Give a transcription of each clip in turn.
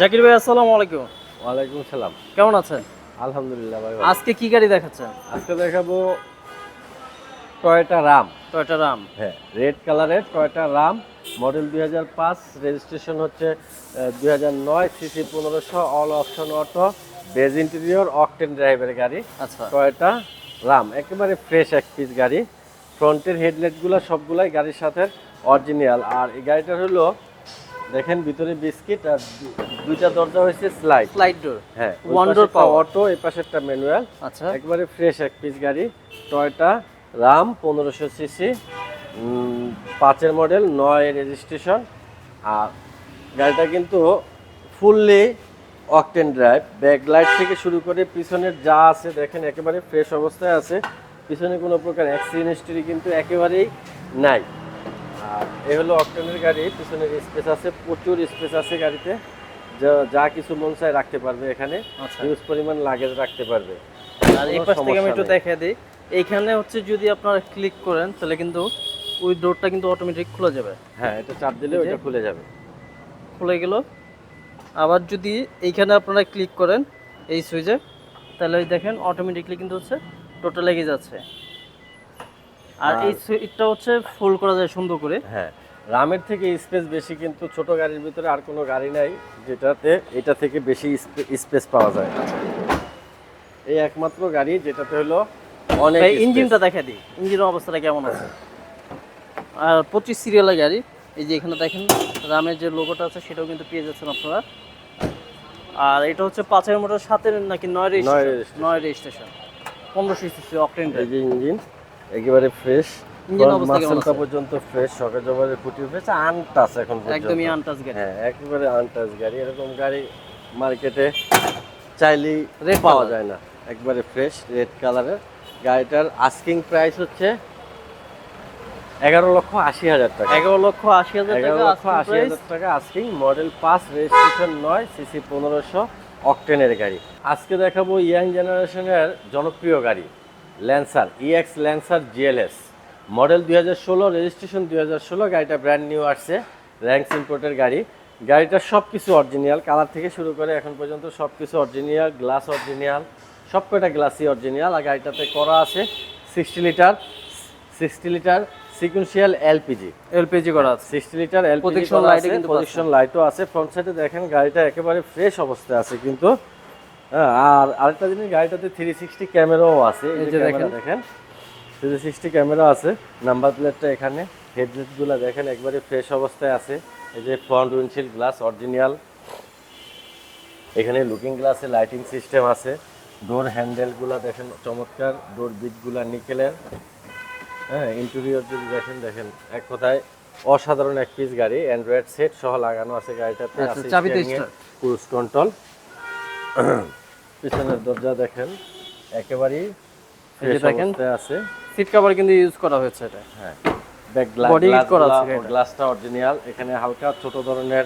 জাকির ভাই আসসালামু আলাইকুম। ওয়ালাইকুম সালাম। কেমন আছেন? আলহামদুলিল্লাহ ভাই আজকে কি গাড়ি দেখাচ্ছেন? আজকে দেখাবো টয়োটা রাম। টয়টা রাম। হ্যাঁ রেড কালারের টয়োটা রাম। মডেল দুই হাজার পাঁচ রেজিস্ট্রেশন হচ্ছে দুই হাজার নয় সিসি পনেরোশো all option auto beige interior octane ড্রাইভের গাড়ি। আচ্ছা। টয়োটা রাম একেবারে ফ্রেশ এক পিস গাড়ি। ফ্রন্টের হেডলাইটগুলো সবগুলাই গাড়ির সাথে অরিজিনাল আর এই গাড়িটার হলো দেখেন ভিতরে বিস্কিট আর দুইটা দরজা হয়েছে স্লাইড। Slide door. হ্যাঁ One door power। অটো এই পাশেরটা ম্যানুয়াল। আচ্ছা। একবারে ফ্রেশ এক পিস গাড়ি টয়টা রাম পনেরোশো সিসি পাঁচের মডেল নয় রেজিস্ট্রেশন আর গাড়িটা কিন্তু fully octane drive back light থেকে শুরু করে পিছনের যা আছে দেখেন একেবারে ফ্রেশ অবস্থায় আছে। পিছনে কোনো প্রকার অ্যাক্সিডেন্ট হিস্ট্রি কিন্তু একেবারেই নাই। আর এ হলো অকটেনের গাড়ি পিছনের স্পেস আছে প্রচুর স্পেস আছে গাড়িতে। যা যা কিছু মন চায় রাখতে পারবে এখানে। আচ্ছা। হিউজ পরিমাণ লাগেজ রাখতে পারবে। আর এই পাশ থেকে আমি একটু। দেখে দিই। এইখানে হচ্ছে যদি আপনারা ক্লিক করেন তাহলে কিন্তু ওই ডোরটা কিন্তু অটোমেটিক খুলে যাবে। হ্যাঁ এটা চাপ দিলে। ওটা খুলে যাবে। খুলে গেল। আবার যদি এইখানে আপনারা ক্লিক করেন এই সুইচে তাহলে ওই দেখেন অটোমেটিকলি কিন্তু হচ্ছে ডোরটা লেগে যাচ্ছে। আর এই সুইচটা হচ্ছে ফুল করা যায় সুন্দর করে। হ্যাঁ রামের থেকে স্পেস বেশি কিন্তু ছোট গাড়ির ভিতরে আর কোনো গাড়ি নাই যেটাতে এটা থেকে বেশি স্পেস পাওয়া যায়। এই একমাত্র গাড়ি যেটাতে হলো অনেক ইঞ্জিনটা দেখা দিই ইঞ্জিনের অবস্থাটা কেমন আছে? আর পঁচিশ সিরিয়ালের গাড়ি এই যে এখানে দেখেন রামের যে লোগোটা আছে সেটাও কিন্তু পেয়ে যাচ্ছেন আপনারা। আর এটা হচ্ছে পাঁচের মোটর সাতের নাকি নয় রেজিস্ট্রেশন। নয় রেজিস্ট্রেশন পনেরোশো সিসি অকটেন এই যে ইঞ্জিন। একেবারে ফ্রেশ মাসেলটা পর্যন্ত ফ্রেশ সকাল জবারে ফুটি উঠেছে আনটাস এখন একদমই গাড়ি। হ্যাঁ একেবারে আনটাচ গাড়ি এরকম গাড়ি মার্কেটে চাইলেই Red পাওয়া যায় না। একবারে ফ্রেশ রেড কালারের গাড়িটার আস্কিং প্রাইস হচ্ছে এগারো লক্ষ আশি হাজার টাকা। এগারো লক্ষ আশি হাজার এগারো লক্ষ আশি হাজার টাকা আস্কিং মডেল পাঁচ রেজিস্ট্রেশন নয় সিসি পনেরোশো অকটেনের গাড়ি। আজকে দেখাবো ইয়াং জেনারেশনের জনপ্রিয় গাড়ি। Lancer EX Lancer GLS model দুই হাজার ষোলো রেজিস্ট্রেশন দুই হাজার ষোলো গাড়িটা ব্র্যান্ড নিউ আসছে র্যাঙ্কস ইম্পোর্টের গাড়ি। গাড়িটার সব কিছু অরিজিনাল কালার থেকে শুরু করে এখন পর্যন্ত সব কিছু অরিজিনাল গ্লাস অরিজিনাল সব কয়টা গ্লাসই অরিজিনাল আর গাড়িটাতে করা আছে sixty litre sixty litre sequential LPG LPG করা আছে। সিক্সটি লিটার এলপিজি প্রজেকশন লাইটও আছে ফ্রন্ট সাইডে দেখেন গাড়িটা একেবারে ফ্রেশ অবস্থায় আছে কিন্তু আর আরেকটা জিনিস গাড়িটাতে থ্রি সিক্সটি ক্যামেরাও আছে। এই যে দেখেন। দেখেন থ্রি সিক্সটি ক্যামেরা আছে। নাম্বার প্লেটটা এখানে হেডলাইটগুলো দেখেন একবারে ফ্রেশ অবস্থায় আছে। এই যে ফ্রন্ট উইন্ডশিল্ড গ্লাস অরিজিনাল এখানে লুকিং গ্লাসে লাইটিং সিস্টেম আছে। ডোর হ্যান্ডেলগুলো দেখেন চমৎকার। ডোর বিটগুলো নিকেলের হ্যাঁ ইন্টেরিয়র যদি দেখেন দেখেন এক কথায় অসাধারণ এক পিস গাড়ি। অ্যান্ড্রয়েড সেট সহ লাগানো আছে গাড়িটাতে। আচ্ছা, ক্রুজ কন্ট্রোল পিছনের দরজা দেখেন একেবারেই দেখেন। আছে। সিট কভার কিন্তু ইউজ করা হয়েছে এটা। হ্যাঁ ব্যাক Body kit করা আছে গ্লাসটা অরিজিনাল এখানে হালকা ছোট ধরনের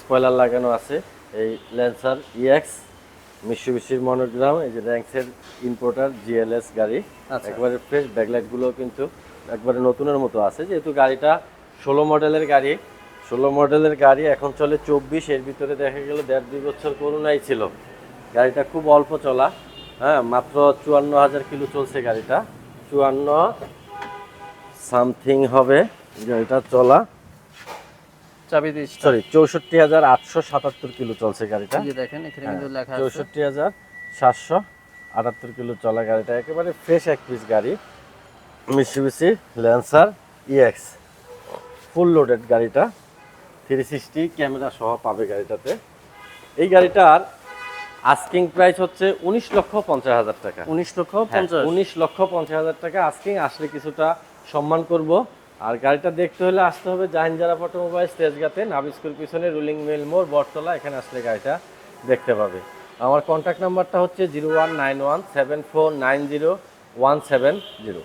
স্পয়লার লাগানো আছে। এই ল্যান্সার ইএক্স মিশুবিশির মনোগ্রাম এই যে র্যাঙ্কসের ইম্পোর্টার জিএলএস গাড়ি। আচ্ছা। একবারে ফ্রেশ ব্যাকলাইটগুলো কিন্তু একবারে নতুনের মতো আছে। যেহেতু গাড়িটা ষোলো মডেলের গাড়ি ষোলো মডেলের গাড়ি এখন চলে চব্বিশ এর ভিতরে দেখা গেল দেড় দুই বছর করোনাই ছিল। গাড়িটা খুব অল্প চলা। হ্যাঁ মাত্র চুয়ান্ন হাজার কিলো চলছে গাড়িটা। চুয়ান্ন সামথিং হবে গাড়িটা চলা। চাবি সরি চৌষট্টি হাজার আটশো সাতাত্তর কিলো চলছে গাড়িটা। দেখেন এখানে কিন্তু লেখা চৌষট্টি হাজার সাতশো আটাত্তর কিলো চলা গাড়িটা। একেবারে ফ্রেশ এক পিস গাড়ি। Mitsubishi Lancer EX full loaded গাড়িটা। থ্রি সিক্সটি ক্যামেরা সহ পাবে গাড়িটাতে। এই গাড়িটার আস্কিং প্রাইস হচ্ছে উনিশ লক্ষ পঞ্চাশ হাজার টাকা। উনিশ লক্ষ হ্যাঁ, পঞ্চাশ। উনিশ লক্ষ পঞ্চাশ হাজার টাকা আজকে আসলে কিছুটা সম্মান করব। আর গাড়িটা দেখতে হলে আসতে হবে জাহিনজারা অটোমোবাইল তেজগাতে নাবি স্কুল পিছনে রুলিং মিল মোড় বটতলা এখানে আসলে গাড়িটা দেখতে পাবে। আমার কন্ট্যাক্ট নাম্বারটা হচ্ছে zero one nine one seven four nine zero one seven zero